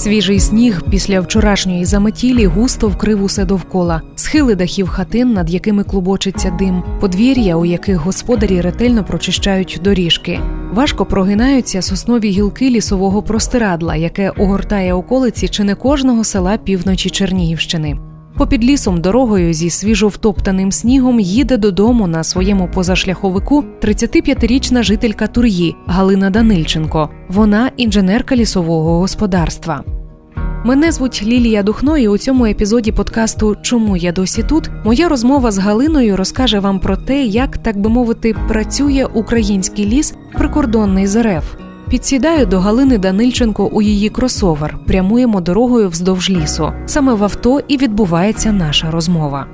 Свіжий сніг після вчорашньої заметілі густо вкрив усе довкола, схили дахів хатин, над якими клубочиться дим, подвір'я, у яких господарі ретельно прочищають доріжки. Важко прогинаються соснові гілки лісового простирадла, яке огортає околиці чи не кожного села півночі Чернігівщини. Попід лісом дорогою зі свіжовтоптаним снігом їде додому на своєму позашляховику 35-річна жителька Тур'ї Галина Данильченко. Вона інженерка лісового господарства. Мене звуть Лілія Духно, і у цьому епізоді подкасту Чому я досі тут? Моя розмова з Галиною розкаже вам про те, як, так би мовити, працює український ліс прикордонний з РФ. Підсідаю до Галини Данильченко у її кросовер. Прямуємо дорогою вздовж лісу. Саме в авто і відбувається наша розмова.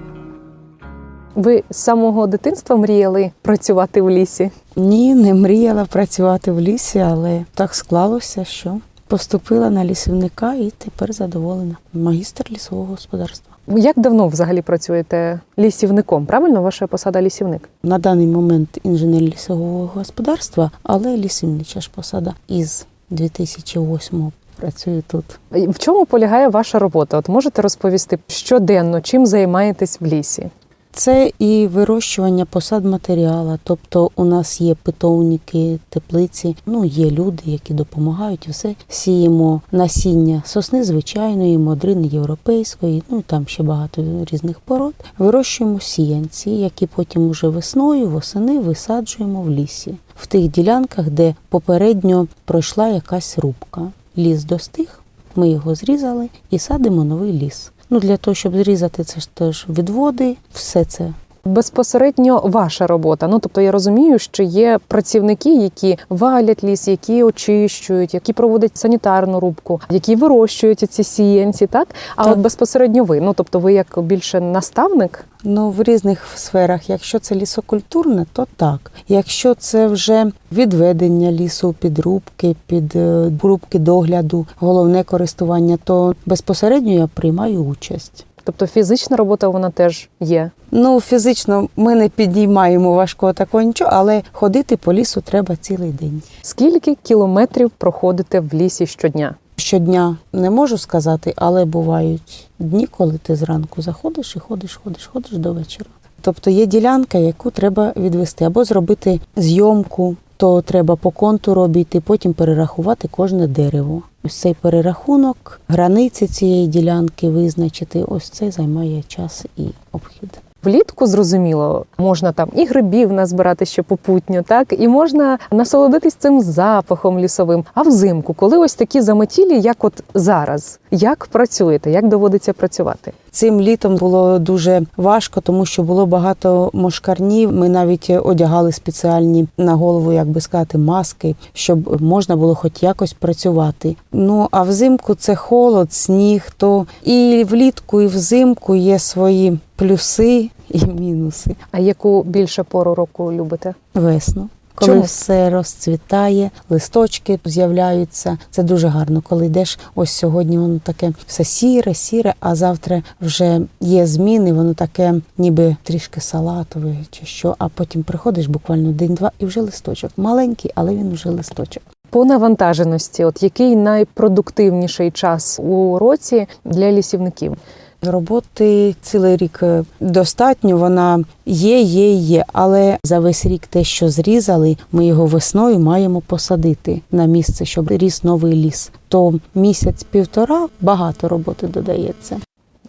Ви з самого дитинства мріяли працювати в лісі? Ні, не мріяла працювати в лісі, але так склалося, що поступила на лісівника і тепер задоволена. Магістр лісового господарства. Як давно взагалі працюєте лісівником? Правильно, ваша посада лісівник? На даний момент інженер лісового господарства, але лісівнича ж посада із 2008 працюю тут. В чому полягає ваша робота? От можете розповісти щоденно, чим займаєтесь в лісі? Це і вирощування посад матеріала, тобто у нас є питомники, теплиці. Ну є люди, які допомагають. Все сіємо насіння сосни звичайної, модрини європейської. Ну там ще багато різних пород. Вирощуємо сіянці, які потім уже весною, восени висаджуємо в лісі, в тих ділянках, де попередньо пройшла якась рубка. Ліс достиг, ми його зрізали і садимо новий ліс. Ну для того, щоб зрізати, це ж теж відводи, все це Безпосередньо ваша робота. Ну тобто я розумію, що є працівники, які валять ліс, які очищують, які проводять санітарну рубку, які вирощують ці сіянці, так? А Так. от безпосередньо ви, ну тобто ви як більше наставник? Ну, в різних сферах. Якщо це лісокультурне, то так. Якщо це вже відведення лісу, підрубки, під е, рубки догляду, головне користування, то безпосередньо я приймаю участь. Тобто фізична робота вона теж є. Ну, фізично ми не підіймаємо важкого такого нічого, але ходити по лісу треба цілий день. Скільки кілометрів проходите в лісі щодня? Щодня не можу сказати, але бувають дні, коли ти зранку заходиш і ходиш, ходиш, ходиш до вечора. Тобто є ділянка, яку треба відвести, або зробити зйомку, то треба по контуру обійти, потім перерахувати кожне дерево. Ось цей перерахунок, границі цієї ділянки визначити. Ось це займає час і обхід. Влітку зрозуміло, можна там і грибів назбирати ще попутньо, так і можна насолодитись цим запахом лісовим. А взимку, коли ось такі заметілі, як от зараз, як працюєте, як доводиться працювати? Цим літом було дуже важко, тому що було багато мошкарнів. Ми навіть одягали спеціальні на голову, як би сказати, маски, щоб можна було хоч якось працювати. Ну а взимку це холод, сніг. То і влітку, і взимку є свої плюси і мінуси. А яку більше пору року любите? Весну. Коли Чому? все розцвітає, листочки з'являються. Це дуже гарно. Коли йдеш, ось сьогодні воно таке все сіре, сіре, а завтра вже є зміни, воно таке, ніби трішки салатове чи що. А потім приходиш буквально день-два і вже листочок. Маленький, але він вже листочок. По навантаженості, от який найпродуктивніший час у році для лісівників? Роботи цілий рік е, достатньо. Вона є, є, є. Але за весь рік те, що зрізали, ми його весною маємо посадити на місце, щоб ріс новий ліс. То місяць-півтора багато роботи додається.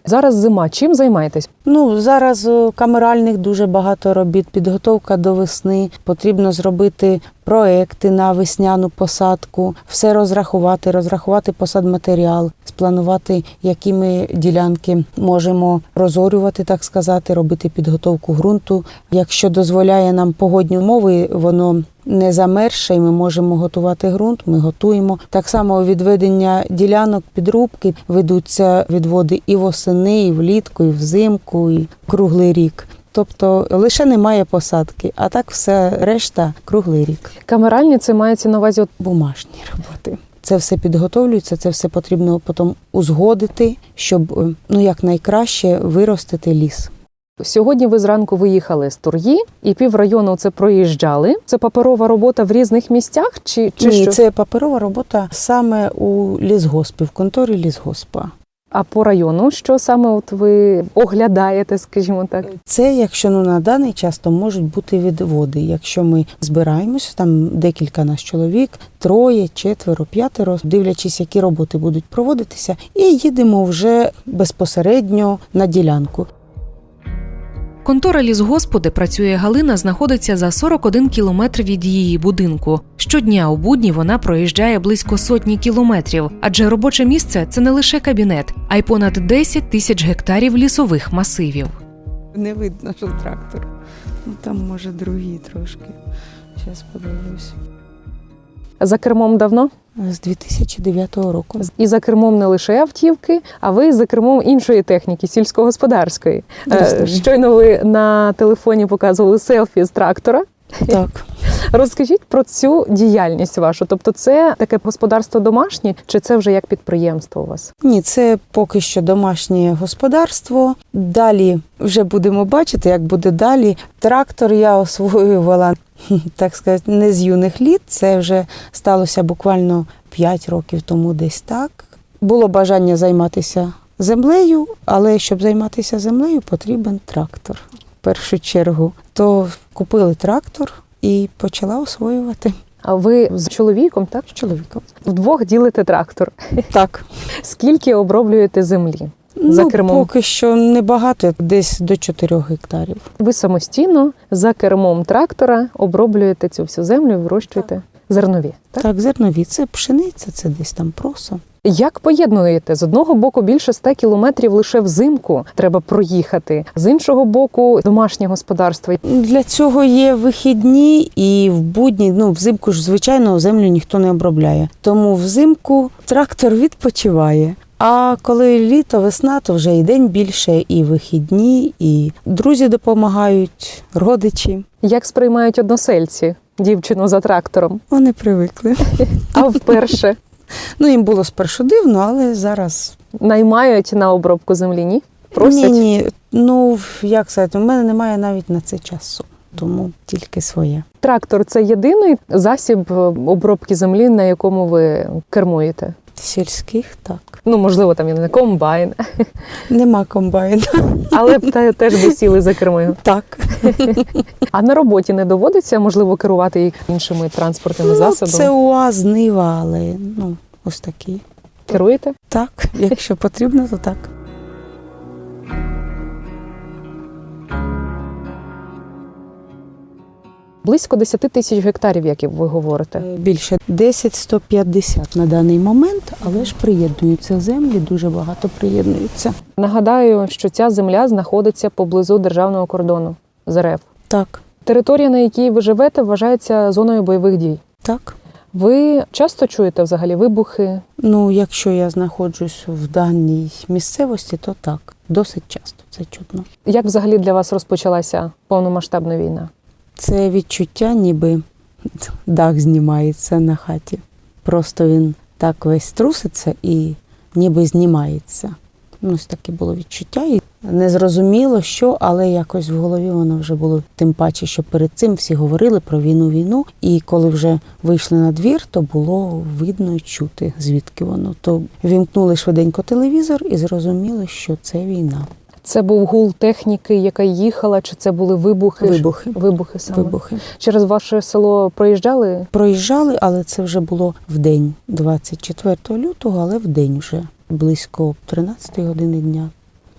Зараз зима. Чим займаєтесь? Ну зараз е, камеральних дуже багато робіт. Підготовка до весни. Потрібно зробити проекти на весняну посадку, все розрахувати, розрахувати посадматеріал, спланувати, які ми ділянки можемо розорювати, так сказати, робити підготовку ґрунту. Якщо дозволяє нам погодні умови, воно не замерше, і ми можемо готувати ґрунт. Ми готуємо. Так само відведення ділянок підрубки ведуться відводи і восени, і влітку, і взимку, і круглий рік. Тобто лише немає посадки, а так все решта круглий рік. Камеральні це мається на увазі от Бумажні роботи. Це все підготовлюється, це все потрібно потім узгодити, щоб е, ну як найкраще виростити ліс. Сьогодні ви зранку виїхали з Тур'ї і піврайону це проїжджали. Це паперова робота в різних місцях, чи, чи Ні, що? це паперова робота саме у лісгоспі, в конторі лісгоспа. А по району, що саме от ви оглядаєте, скажімо так? Це, якщо ну на даний час, то можуть бути відводи. Якщо ми збираємося, там декілька нас чоловік, троє, четверо, п'ятеро, дивлячись, які роботи будуть проводитися, і їдемо вже безпосередньо на ділянку. Контора лісгосподи працює Галина, знаходиться за 41 кілометр від її будинку. Щодня у будні вона проїжджає близько сотні кілометрів, адже робоче місце це не лише кабінет, а й понад 10 тисяч гектарів лісових масивів. Не видно, що трактор. Ну там може другі трошки. Зараз подивлюсь. За кермом давно? З 2009 року. І за кермом не лише автівки, а ви за кермом іншої техніки, сільськогосподарської. Е, Щойно ви на телефоні показували селфі з трактора. Так. Розкажіть про цю діяльність вашу. Тобто, це таке господарство домашнє, чи це вже як підприємство у вас? Ні, це поки що домашнє господарство. Далі вже будемо бачити, як буде далі. Трактор я освоювала, так сказати, не з юних літ. Це вже сталося буквально 5 років тому, десь так. Було бажання займатися землею, але щоб займатися землею, потрібен трактор. Першу чергу. То купили трактор і почала освоювати А ви з чоловіком, так? з чоловіком. Вдвох ділите трактор. Так. Скільки оброблюєте землі? За ну, кермом? поки що небагато, десь до 4 гектарів. Ви самостійно за кермом трактора оброблюєте цю всю землю, вирощуєте зернові. Так? Так, зернові це пшениця, це десь там просо. Як поєднуєте з одного боку більше 100 кілометрів лише взимку треба проїхати, з іншого боку домашнє господарство. Для цього є вихідні і в будні, ну взимку ж звичайно землю ніхто не обробляє. Тому взимку трактор відпочиває. А коли літо, весна, то вже і день більше, і вихідні, і друзі допомагають, родичі. Як сприймають односельці дівчину за трактором? Вони привикли. А вперше Ну їм було спершу дивно, але зараз наймають на обробку землі? Ні? Просять? Ні, ні. Ну як сказати, у мене немає навіть на це часу, тому тільки своє. Трактор це єдиний засіб е, обробки землі, на якому ви кермуєте. Сільських так. Ну, можливо, там я не комбайн, Нема комбайна. але б те- теж би сіли за кермою. Так. А на роботі не доводиться, можливо, керувати іншими транспортними Ну, засобами. це УАЗ, Нива, але ну, ось такі. Керуєте? Так, якщо потрібно, то так. Близько 10 тисяч гектарів, як ви говорите. Е, Більше 10-150 на даний момент, але ж приєднуються землі, дуже багато приєднуються. Нагадаю, що ця земля знаходиться поблизу державного кордону з РФ. Так, Територія, на якій ви живете, вважається зоною бойових дій. так. Ви часто чуєте взагалі вибухи? Ну, якщо я знаходжусь в даній місцевості, то так. Досить часто це чутно. Як взагалі для вас розпочалася повномасштабна війна? Це відчуття, ніби дах знімається на хаті. Просто він так весь труситься і ніби знімається. Ось таке було відчуття. І не зрозуміло, що, але якось в голові воно вже було тим паче, що перед цим всі говорили про війну війну. І коли вже вийшли на двір, то було видно і чути, звідки воно. То вімкнули швиденько телевізор і зрозуміли, що це війна. Це був гул техніки, яка їхала, чи це були вибухи? Вибухи. Вибухи саме. Вибухи. Через ваше село проїжджали? Проїжджали, але це вже було в день, 24 лютого, але в день вже близько 13 години дня.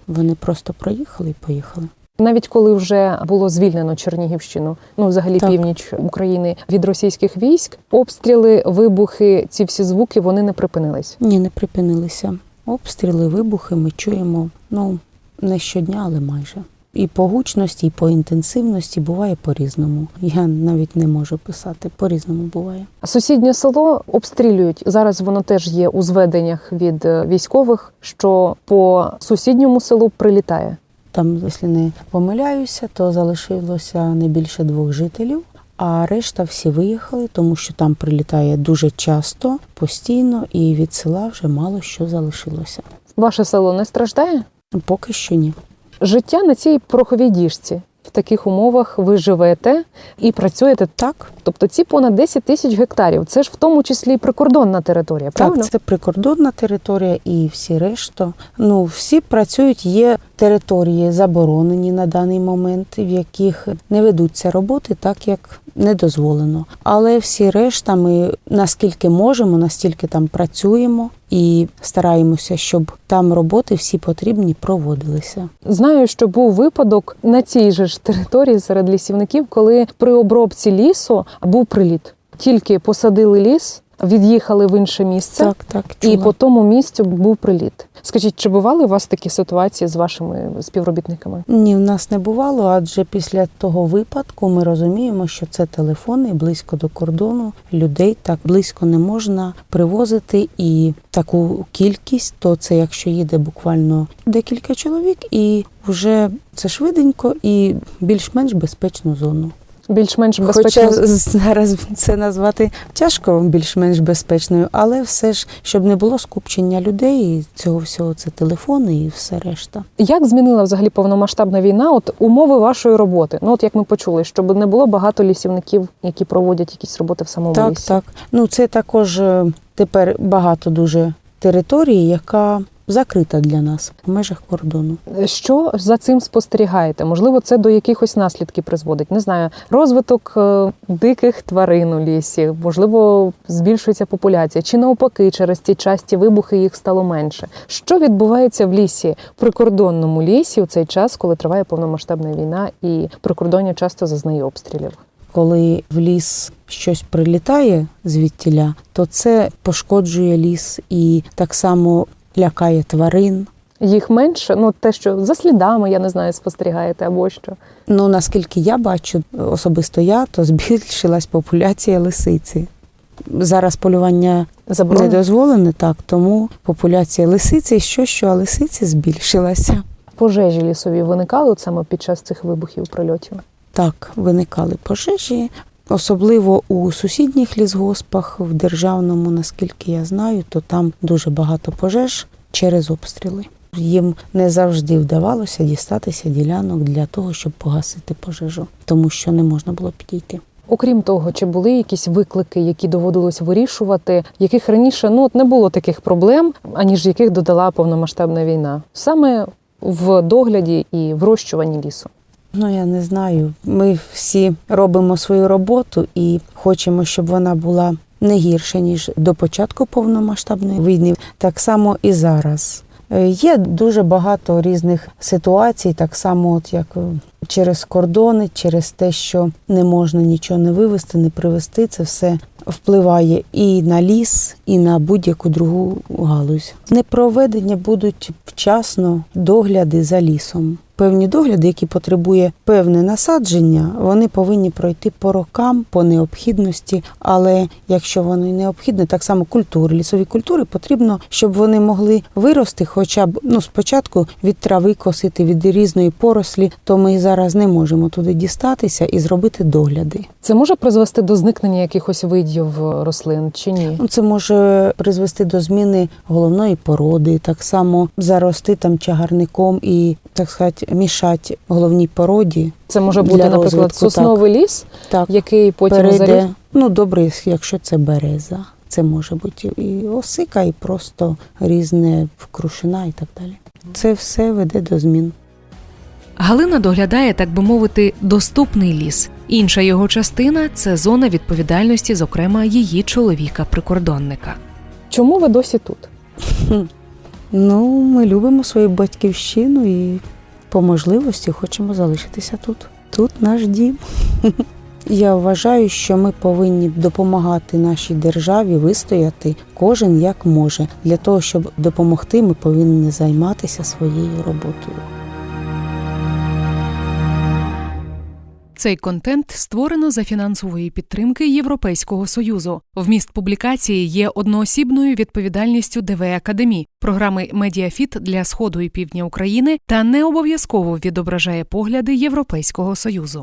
Вони просто проїхали і поїхали. Навіть коли вже було звільнено Чернігівщину, ну взагалі Так. північ України від російських військ, обстріли, вибухи, ці всі звуки вони не припинились. Ні, не припинилися. Обстріли, вибухи ми чуємо ну не щодня, але майже. І по гучності, і по інтенсивності буває по-різному. Я навіть не можу писати, по-різному буває. Сусіднє село обстрілюють. Зараз воно теж є у зведеннях від е, військових, що по сусідньому селу прилітає. Там, якщо не помиляюся, то залишилося не більше двох жителів, а решта всі виїхали, тому що там прилітає дуже часто, постійно, і від села вже мало що залишилося. Ваше село не страждає? Поки що ні. Життя на цій пороховій діжці. В таких умовах ви живете і працюєте Так, Тобто ці понад 10 тисяч гектарів, це ж в тому числі і прикордонна територія, правильно? так, це прикордонна територія і всі решта. Ну, всі працюють, є території заборонені на даний момент, в яких не ведуться роботи так, як не дозволено. Але всі решта ми наскільки можемо, настільки там працюємо і стараємося, щоб там роботи всі потрібні проводилися. Знаю, що був випадок на цій же ж території серед лісівників, коли при обробці лісу був приліт. Тільки посадили ліс, від'їхали в інше місце, Так, так, і по тому місцю був приліт. Скажіть, чи бували у вас такі ситуації з вашими співробітниками? Ні, в нас не бувало, адже після того випадку ми розуміємо, що це телефони близько до кордону. Людей так близько не можна привозити і таку кількість, то це якщо їде буквально декілька чоловік, і вже це швиденько і більш-менш безпечну зону. Більш-менш безпечно Хоча зараз це назвати тяжко більш-менш безпечною, але все ж щоб не було скупчення людей, і цього всього це телефони і все решта. Як змінила взагалі повномасштабна війна? От умови вашої роботи? Ну от як ми почули, щоб не було багато лісівників, які проводять якісь роботи в самому Так, лісі. так. Ну це також е, тепер багато дуже території, яка закрита для нас в межах кордону. Що за цим спостерігаєте? Можливо, це до якихось наслідків призводить. Не знаю, розвиток е, диких тварин у лісі, можливо, збільшується популяція, чи навпаки, через ці часті вибухи їх стало менше. Що відбувається в лісі, прикордонному лісі у цей час, коли триває повномасштабна війна, і прикордоння часто зазнає обстрілів? Коли в ліс щось прилітає звідтіля, то це пошкоджує ліс і так само лякає тварин. Їх менше, ну те, що за слідами, я не знаю, спостерігаєте або що. Ну наскільки я бачу, особисто я, то збільшилась популяція лисиці. Зараз полювання не дозволене, так тому популяція лисиці, що що, а лисиці збільшилася. Пожежі лісові виникали от саме під час цих вибухів прильотів. Так, виникали пожежі, особливо у сусідніх лісгоспах, в державному, наскільки я знаю, то там дуже багато пожеж через обстріли. Їм не завжди вдавалося дістатися ділянок для того, щоб погасити пожежу, тому що не можна було підійти. Окрім того, чи були якісь виклики, які доводилось вирішувати, яких раніше ну от не було таких проблем, аніж яких додала повномасштабна війна, саме в догляді і вирощуванні лісу. Ну я не знаю. Ми всі робимо свою роботу і хочемо, щоб вона була не гірше ніж до початку повномасштабної війни. Так само і зараз. Е, Є дуже багато різних ситуацій, так само, от як е, через кордони, через те, що не можна нічого не вивезти, не привезти. Це все впливає і на ліс, і на будь-яку другу галузь. Не проведені будуть вчасно догляди за лісом. Певні догляди, які потребує певне насадження, вони повинні пройти по рокам, по необхідності. Але якщо воно і необхідне, так само культури, лісові культури потрібно, щоб вони могли вирости, хоча б ну спочатку від трави косити, від різної порослі, то ми зараз не можемо туди дістатися і зробити догляди. Це може призвести до зникнення якихось видів рослин чи ні? Ну, Це може призвести до зміни головної породи, так само зарости там чагарником і, так сказати, мішати головній породі. Це може бути, наприклад, розвитку, сосновий ліс, Так, який потім перейде. Ну, добре, якщо це береза. Це може бути і осика, і просто різне крушина і так далі. Це все веде до змін. Галина доглядає, так би мовити, доступний ліс. Інша його частина це зона відповідальності, зокрема її чоловіка-прикордонника. Чому ви досі тут? Ну, ми любимо свою батьківщину і по можливості хочемо залишитися тут. Тут наш дім. Я вважаю, що ми повинні допомагати нашій державі вистояти кожен як може. Для того, щоб допомогти, ми повинні займатися своєю роботою. Цей контент створено за фінансової підтримки Європейського союзу. Вміст публікації є одноосібною відповідальністю ДВ Академі, програми Медіафіт для сходу і півдня України та не обов'язково відображає погляди Європейського союзу.